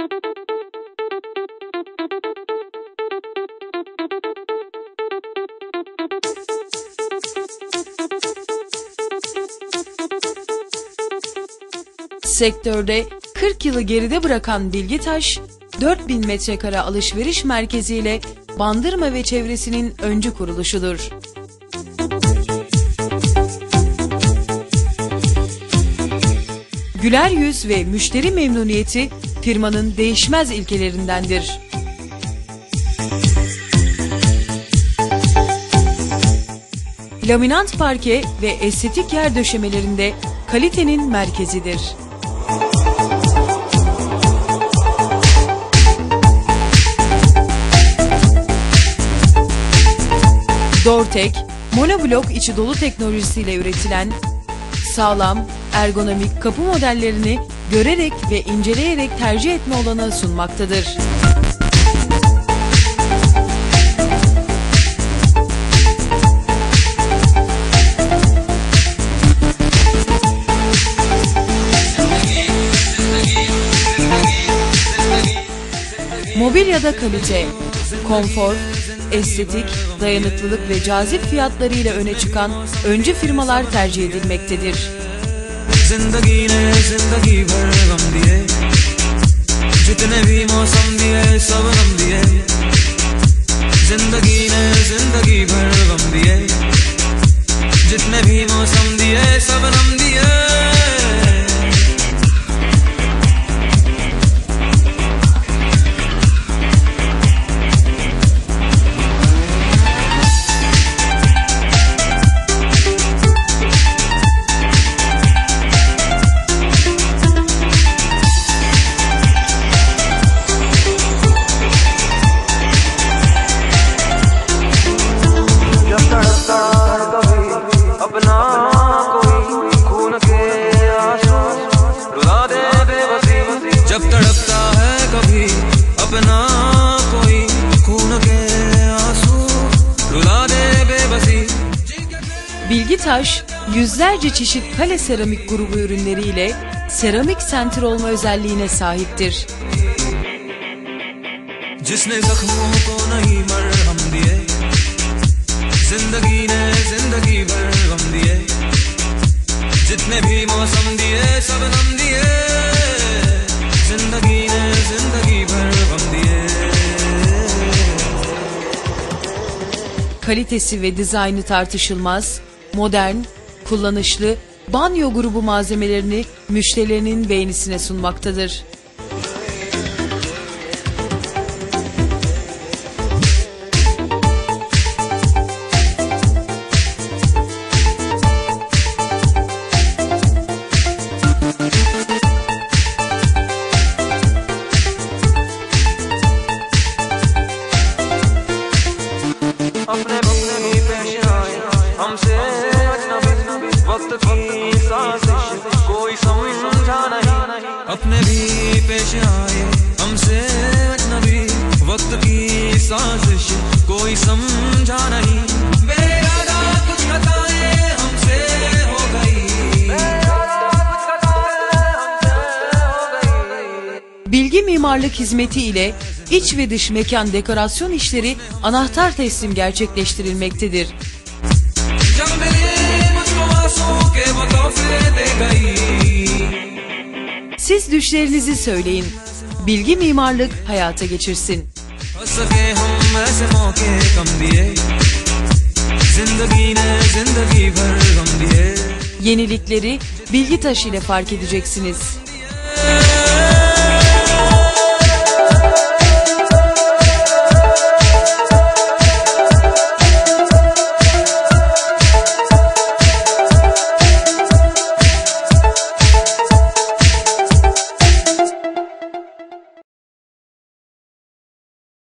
Sektörde 40 yılı geride bırakan Bilgitaş, 4000 metrekare alışveriş merkeziyle Bandırma ve çevresinin öncü kuruluşudur. Güler yüz ve müşteri memnuniyeti firmanın değişmez ilkelerindendir. Laminant parke ve estetik yer döşemelerinde kalitenin merkezidir. Dortek, monoblok içi dolu teknolojisiyle üretilen sağlam, ergonomik kapı modellerini görerek ve inceleyerek tercih etme olanağı sunmaktadır. Mobilyada kalite, konfor, estetik, dayanıklılık ve cazip fiyatlarıyla öne çıkan öncü firmalar tercih edilmektedir. ज़िंदगी ने ज़िंदगी भर गम दिए। जितने भी मौसम दिए जब तड़पता है कभी अपना कोई खून के आंसू रुला दे बेबसी Bilgitaş, yüzlerce çeşit kale seramik grubu ürünleriyle seramik sentr olma özelliğine sahiptir. जिसने जख्मों को नहीं मरहम दिए जिंदगी ने जिंदगी भर गम दिए जितने भी मौसम दिए सब गम Kalitesi ve dizaynı tartışılmaz, modern, kullanışlı banyo grubu malzemelerini müşterilerinin beğenisine sunmaktadır. अजनबी वक्त की साजिश कोई समझा नहीं अपने भी पेश आए हमसे अजनबी वक्त की साजिश कोई समझा नहीं बेइरादा कुछ खताएं हमसे हो गई Bilgi mimarlık hizmeti ile iç ve dış mekan dekorasyon işleri anahtar teslim gerçekleştirilmektedir. Düşlerinizi söyleyin. Bilgi mimarlık hayata geçirsin. Yenilikleri bilgi taşıyla fark edeceksiniz.